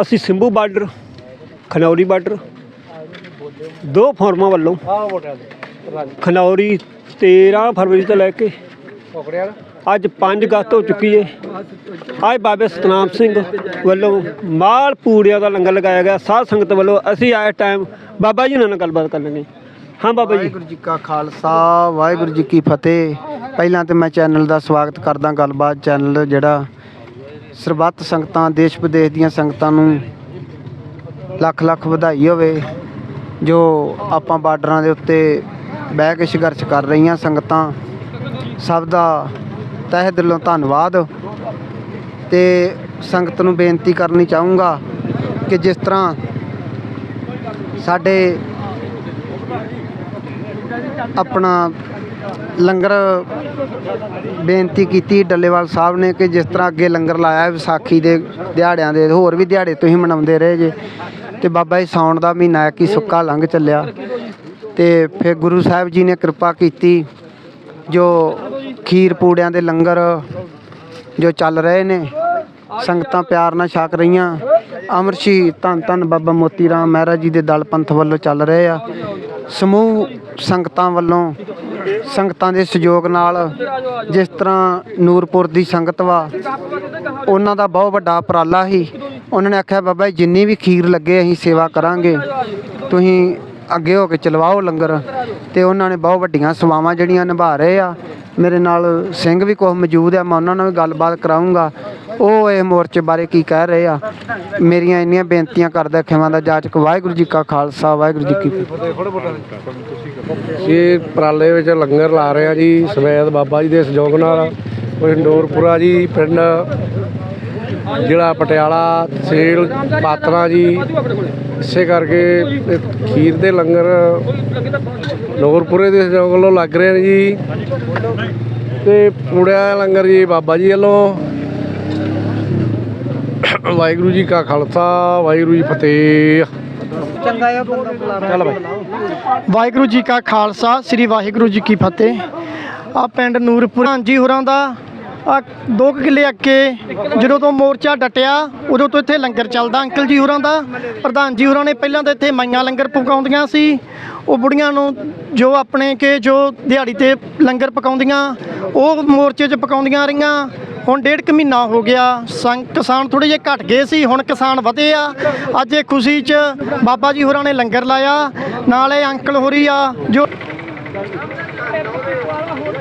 ਅਸੀਂ ਸਿੰਭੂ border Khanauri border ਦੋ ਫਾਰਮਾਂ ਵੱਲੋਂ ਖਨੌਰੀ 13 ਫਰਵਰੀ ਤੋਂ ਲੈ ਕੇ ਅੱਜ 5 ਅਗਸਤ ਹੋ ਚੁੱਕੀ ਏ। ਅੱਜ ਬਾਬੇ ਸਤਨਾਮ ਸਿੰਘ ਵੱਲੋਂ ਮਾਲ ਪੂੜਿਆਂ ਦਾ ਲੰਗਰ ਲਗਾਇਆ ਗਿਆ। ਸਾਧ ਸੰਗਤ ਵੱਲੋਂ ਅਸੀਂ ਆਏ ਟਾਈਮ ਬਾਬਾ ਜੀ ਨਾਲ ਗੱਲਬਾਤ ਕਰ ਲਾਂਗੇ ਹਾਂ। ਬਾਬਾ ਜੀ। ਵਾਹਿਗੁਰੂ ਜੀ ਕਾ ਖਾਲਸਾ ਵਾਹਿਗੁਰੂ ਜੀ ਕੀ ਫਤਿਹ। ਪਹਿਲਾਂ ਤੇ ਮੈਂ ਚੈਨਲ ਦਾ ਸਵਾਗਤ ਕਰਦਾ ਗੱਲਬਾਤ ਚੈਨਲ ਜਿਹੜਾ ਸਰਬੱਤ ਸੰਗਤਾਂ, ਦੇਸ਼ ਵਿਦੇਸ਼ ਦੀਆਂ ਸੰਗਤਾਂ ਨੂੰ ਲੱਖ ਲੱਖ ਵਧਾਈ ਹੋਵੇ, ਜੋ ਆਪਾਂ ਬਾਰਡਰਾਂ ਦੇ ਉੱਤੇ ਬਹਿ ਕੇ ਸੰਘਰਸ਼ ਕਰ ਰਹੀਆਂ ਸੰਗਤਾਂ, ਸਭ ਦਾ ਤਹਿ ਦਿਲੋਂ ਧੰਨਵਾਦ ਤੇ ਸੰਗਤ ਨੂੰ ਬੇਨਤੀ ਕਰਨੀ ਚਾਹੂੰਗਾ ਕਿ ਜਿਸ ਤਰ੍ਹਾਂ ਸਾਡੇ ਆਪਣਾ ਲੰਗਰ ਬੇਨਤੀ ਕੀਤੀ ਡੱਲੇਵਾਲ ਸਾਹਿਬ ਨੇ ਕਿ ਜਿਸ ਤਰ੍ਹਾਂ ਅੱਗੇ ਲੰਗਰ ਲਾਇਆ ਵਿਸਾਖੀ ਦੇ ਦਿਹਾੜਿਆਂ ਦੇ, ਹੋਰ ਵੀ ਦਿਹਾੜੇ ਤੁਸੀਂ ਮਨਾਉਂਦੇ ਰਹੇ ਜੇ। ਤੇ ਬਾਬਾ ਜੀ, ਸਾਉਣ ਦਾ ਮਹੀਨਾ ਕਿ ਸੁੱਕਾ ਲੰਘ ਚੱਲਿਆ। ਤੇ ਫਿਰ ਗੁਰੂ ਸਾਹਿਬ ਜੀ ਨੇ ਕਿਰਪਾ ਕੀਤੀ, ਜੋ ਖੀਰ ਪੂੜਿਆਂ ਦੇ ਲੰਗਰ ਜੋ ਚੱਲ ਰਹੇ ਨੇ, ਸੰਗਤਾਂ ਪਿਆਰ ਨਾਲ ਛਕ ਰਹੀਆਂ। ਅਮਰਸ਼ੀ ਧੰਨ ਧੰਨ ਬਾਬਾ ਮੋਤੀ ਰਾਮ ਮਹਿਰਾ ਜੀ ਦੇ ਦਲ ਪੰਥ ਵੱਲੋਂ ਚੱਲ ਰਹੇ ਆ। ਸਮੂਹ ਸੰਗਤਾਂ ਵੱਲੋਂ ਸੰਗਤਾਂ ਦੇ ਸਹਿਯੋਗ ਨਾਲ ਜਿਸ ਤਰ੍ਹਾਂ ਨੂਰਪੁਰ ਦੀ ਸੰਗਤ ਵਾ, ਉਹਨਾਂ ਦਾ ਬਹੁਤ ਵੱਡਾ ਉਪਰਾਲਾ ਸੀ। ਉਹਨਾਂ ਨੇ ਆਖਿਆ, ਬਾਬਾ ਜੀ, ਜਿੰਨੀ ਵੀ ਖੀਰ ਲੱਗੇ, ਅਸੀਂ ਸੇਵਾ ਕਰਾਂਗੇ। ਤੁਸੀਂ ਅੱਗੇ ਹੋ ਕੇ ਚਲਵਾਓ ਲੰਗਰ। ਤੇ ਉਹਨਾਂ ਨੇ ਬਹੁਤ ਵੱਡੀਆਂ ਸੇਵਾਵਾਂ ਜਿਹੜੀਆਂ ਨਿਭਾ ਰਹੇ ਆ। ਮੇਰੇ ਨਾਲ ਸਿੰਘ ਵੀ ਕੁਝ ਮੌਜੂਦ ਆ, ਮੈਂ ਉਹਨਾਂ ਨਾਲ ਵੀ ਗੱਲਬਾਤ ਕਰਾਉਂਗਾ ਉਹ ਇਹ ਮੋਰਚੇ ਬਾਰੇ ਕੀ ਕਹਿ ਰਹੇ ਆ? ਮੇਰੀਆਂ ਇੰਨੀਆਂ ਬੇਨਤੀਆਂ ਕਰਦਾ ਖਿਮਾ ਦਾ ਜਾਚਕ ਵਾਹਿਗੁਰੂ ਜੀ ਕਾ ਖਾਲਸਾ, ਵਾਹਿਗੁਰੂ ਜੀ ਕੀ ਫਤਿਹ। ਇਹ ਪ੍ਰਾਲੇ ਵਿੱਚ ਲੰਗਰ ਲਾ ਰਹੇ ਆ ਜੀ ਸਮੇਤ ਬਾਬਾ ਜੀ ਦੇ ਸਹਿਯੋਗ ਨਾਲ। ਕੋਈ ਜੀ ਪਿੰਡ, ਜ਼ਿਲ੍ਹਾ ਪਟਿਆਲਾ ਤਹਿਸੀਲ ਪਾਤਰਾ ਜੀ। ਇਸੇ ਕਰਕੇ ਖੀਰ ਦੇ ਲੰਗਰ ਨੂਰਪੁਰੇ ਦੇ ਸਹਿਯੋਗ ਵੱਲੋਂ ਲੱਗ ਰਹੇ ਨੇ ਜੀ। ਤੇ ਪੂੜਿਆਂ ਲੰਗਰ ਜੀ ਬਾਬਾ ਜੀ ਵੱਲੋਂ। ਵਾਹਿਗੁਰੂ ਜੀ ਕਾ ਖਾਲਸਾ ਵਾਹਿਗੁਰੂ ਜੀ ਫਤਿਹ। ਚੰਗਾ ਆ ਬੰਦਾ ਬੁਲਾ ਚੱਲ ਬਾਈ। ਵਾਹਿਗੁਰੂ ਜੀ ਕਾ ਖਾਲਸਾ ਸ੍ਰੀ ਵਾਹਿਗੁਰੂ ਜੀ ਕੀ ਫਤਿਹ। ਆ ਪਿੰਡ ਨੂਰਪੁਰ ਹਾਂਜੀ ਹੋਰਾਂ ਦਾ। ਆ ਦੋ ਕੁ ਕਿੱਲੇ ਅੱਗੇ ਜਦੋਂ ਤੋਂ ਮੋਰਚਾ ਡਟਿਆ ਉਦੋਂ ਤੋਂ ਇੱਥੇ ਲੰਗਰ ਚੱਲਦਾ। ਅੰਕਲ ਜੀ ਹੋਰਾਂ ਦਾ ਪ੍ਰਧਾਨ ਜੀ ਹੋਰਾਂ ਨੇ ਪਹਿਲਾਂ ਤਾਂ ਇੱਥੇ ਮਾਈਆਂ ਲੰਗਰ ਪਕਾਉਂਦੀਆਂ ਸੀ। ਉਹ ਬੁੜੀਆਂ ਨੂੰ ਜੋ ਆਪਣੇ ਕਿ ਜੋ ਦਿਹਾੜੀ ਤੇ ਲੰਗਰ ਪਕਾਉਂਦੀਆਂ ਉਹ ਮੋਰਚੇ 'ਚ ਪਕਾਉਂਦੀਆਂ ਰਹੀਆਂ। ਹੁਣ ਡੇਢ ਕੁ ਮਹੀਨਾ ਹੋ ਗਿਆ, ਸੰਗ ਕਿਸਾਨ ਥੋੜੇ ਜਿਹੇ ਘਟ ਗਏ ਸੀ, ਹੁਣ ਕਿਸਾਨ ਵਧੇ ਆ। ਅੱਜ ਇਹ ਖੁਸ਼ੀ 'ਚ ਬਾਬਾ ਜੀ ਹੋਰਾਂ ਨੇ ਲੰਗਰ ਲਾਇਆ, ਨਾਲੇ ਅੰਕਲ ਹੋਰੀ ਆ, ਜੋ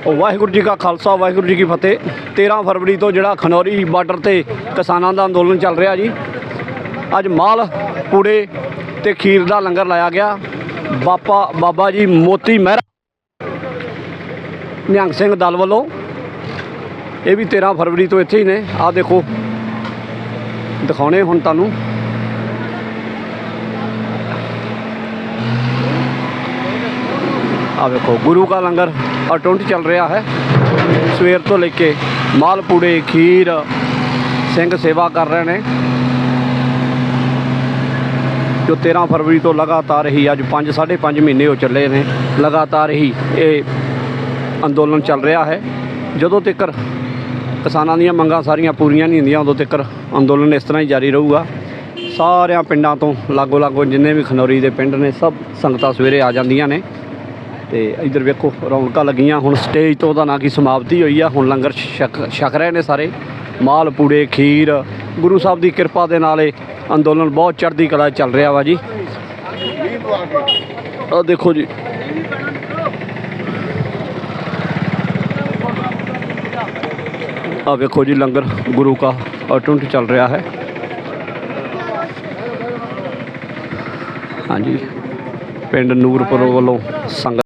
ਵਾਹਿਗੁਰੂ ਜੀ ਕਾ ਖਾਲਸਾ, ਵਾਹਿਗੁਰੂ ਜੀ ਕੀ ਫਤਿਹ। 13 ਫਰਵਰੀ ਤੋਂ ਜਿਹੜਾ ਖਨੌਰੀ ਬਾਰਡਰ ਤੇ ਕਿਸਾਨਾਂ ਦਾ ਅੰਦੋਲਨ ਚੱਲ ਰਿਹਾ ਜੀ, ਅੱਜ ਮਾਲ ਪੂੜੇ ਤੇ ਖੀਰ ਦਾ ਲੰਗਰ ਲਾਇਆ ਗਿਆ। ਬਾਪਾ ਬਾਬਾ ਜੀ ਮੋਤੀ ਮਹਿਰਾ ਨਿਹੰਗ ਸਿੰਘ ਦਲ ਵੱਲੋਂ ਇਹ ਵੀ 13 ਫਰਵਰੀ ਤੋਂ ਇੱਥੇ ਹੀ ਨੇ। ਆਹ ਦੇਖੋ। ਦਿਖਾਉਣੇ ਹੁਣ ਤੁਹਾਨੂੰ। ਆ ਵੇਖੋ, ਗੁਰੂ ਕਾ ਲੰਗਰ ਅਟੁੰਟ ਚੱਲ ਰਿਹਾ ਹੈ। ਸਵੇਰ ਤੋਂ ਲੈ ਕੇ ਮਾਲਪੂੜੇ ਖੀਰ, ਸਿੰਘ ਸੇਵਾ ਕਰ ਰਹੇ ਨੇ। ਜੋ 13 ਫਰਵਰੀ ਤੋਂ ਲਗਾਤਾਰ ਹੀ ਅੱਜ 5 5.5 ਮਹੀਨੇ ਹੋ ਚੱਲੇ ਨੇ। ਲਗਾਤਾਰ ਹੀ ਇਹ ਅੰਦੋਲਨ ਚੱਲ ਰਿਹਾ ਹੈ। ਜਦੋਂ ਤੱਕ ਕਿਸਾਨਾਂ ਦੀਆਂ ਮੰਗਾਂ ਸਾਰੀਆਂ ਪੂਰੀਆਂ ਨਹੀਂ ਹੁੰਦੀਆਂ ਉਦੋਂ ਤੱਕ ਅੰਦੋਲਨ ਇਸ ਤਰ੍ਹਾਂ ਹੀ ਜਾਰੀ ਰਹੂਗਾ। ਸਾਰਿਆਂ ਪਿੰਡਾਂ ਤੋਂ ਲਾਗੋ ਲਾਗੋ ਜਿੰਨੇ ਵੀ ਖਨੌਰੀ ਦੇ ਪਿੰਡ ਨੇ, ਸਭ ਸੰਗਤਾਂ ਸਵੇਰੇ ਆ ਜਾਂਦੀਆਂ ਨੇ। ਤੇ ਇੱਧਰ ਵੇਖੋ, ਰੌਣਕਾਂ ਲੱਗੀਆਂ, ਹੁਣ ਸਟੇਜ ਤੋਂ ਉਹਦਾ ਨਾ ਕੀ ਸਮਾਪਤੀ ਹੋਈ ਆ, ਹੁਣ ਲੰਗਰ ਛਕ ਛਕ ਰਹੇ ਨੇ ਸਾਰੇ। ਮਾਲ, ਪੂੜੇ, ਖੀਰ, ਗੁਰੂ ਸਾਹਿਬ ਦੀ ਕਿਰਪਾ ਦੇ ਨਾਲ ਇਹ ਅੰਦੋਲਨ ਬਹੁਤ ਚੜ੍ਹਦੀ ਕਲਾ ਚੱਲ ਰਿਹਾ ਵਾ ਜੀ। ਆ ਦੇਖੋ ਜੀ। ਆ ਵੇਖੋ ਜੀ ਲੰਗਰ ਗੁਰੂ ਕਾ ਅਟੁੰਟ ਚੱਲ ਰਿਹਾ ਹੈ। ਹਾਂਜੀ, ਪਿੰਡ ਨੂਰਪੁਰ ਵੱਲੋਂ ਸੰਗਤ